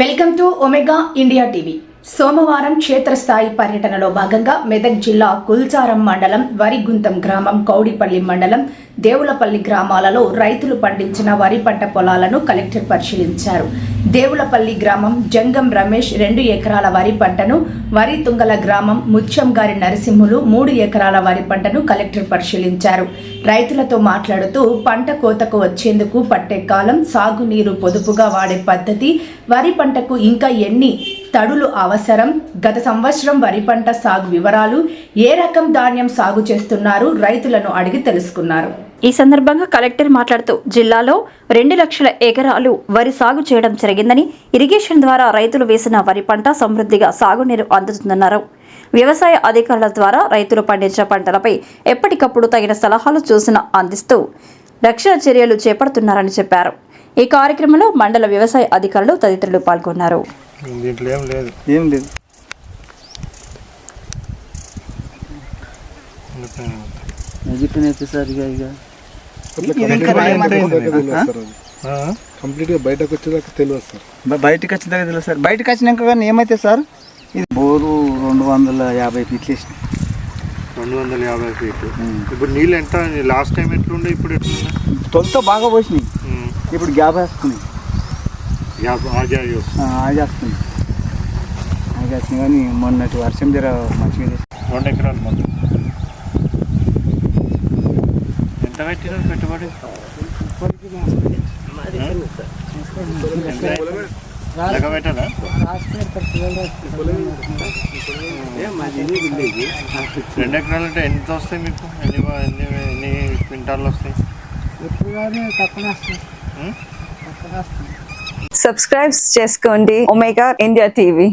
Welcome to Omega India TV. సోమవారం క్షేత్రస్థాయి పర్యటనలో భాగంగా మెదక్ జిల్లా కుల్చారం మండలం వరిగుంతం గ్రామం కౌడిపల్లి మండలం దేవులపల్లి గ్రామాలలో రైతులు పండించిన వరి పంట పొలాలను కలెక్టర్ పరిశీలించారు. దేవులపల్లి గ్రామం జంగం రమేష్ రెండు ఎకరాల వరి పంటను వరి తుంగల గ్రామం ముత్యంగారి నరసింహులు మూడు ఎకరాల వరి పంటను కలెక్టర్ పరిశీలించారు. రైతులతో మాట్లాడుతూ పంట కోతకు వచ్చేందుకు పట్టే కాలం సాగునీరు పొదుపుగా వాడే పద్ధతి వరి పంటకు ఇంకా ఎన్ని తడులు అవసరం. గత సంవత్సరం వరి పంట సాగు వివరాలు ఏ రకం ధాన్యం సాగు చేస్తున్నారు రైతులను అడిగి తెలుసుకున్నారు. ఈ సందర్భంగా కలెక్టర్ మాట్లాడుతూ జిల్లాలో రెండు లక్షల ఎకరాలు వరి సాగు చేయడం జరిగిందని ఇరిగేషన్ ద్వారా రైతులు వేసిన వరి పంట సమృద్ధిగా సాగునీరు అందుతుందన్నారు. వ్యవసాయ అధికారుల ద్వారా రైతులు పండించిన పంటలపై ఎప్పటికప్పుడు తగిన సలహాలు సూచన అందిస్తూ రక్షణ చర్యలు చేపడుతున్నారని చెప్పారు. ఈ కార్యక్రమంలో మండల వ్యవసాయ అధికారులు తదితరులు పాల్గొన్నారు. దీంట్లో ఏం లేదు. ఏం లేదు. సార్ ఇక? కంప్లీట్గా బయటకు వచ్చేదాకా తెలియదు సార్ బయటికి వచ్చిన దగ్గర తెలియదు సార్. బయటకు వచ్చినాక కానీ ఏమైతే సార్? ఇది బోరు రెండు వందల యాభై ఫీట్లు వేసిన రెండు వందల యాభై ఫీట్ ఇప్పుడు నీళ్ళు ఎంత? లాస్ట్ టైం ఎట్లుండే? ఇప్పుడు ఎట్లుండే? తొలితో బాగా పోసినాయి. ఇప్పుడు గ్యాప్ వేస్తుంది యాభై ఆజాయో ఆగి వస్తుంది ఆగి వస్తుంది కానీ మొన్నటి వర్షం జర మంచిగా రెండు ఎకరాలు మొత్తం ఎంత పెట్టినారు పెట్టుబడి? పెట్టారా రెండు ఎకరాలు అంటే ఎంత వస్తాయి మీకు? ఎన్ని ఎన్ని ఎన్ని క్వింటాలు వస్తాయి? ఉమ్? సబ్స్క్రైబ్ చేసుకోండి ఒమేగా ఇండియా టీవీ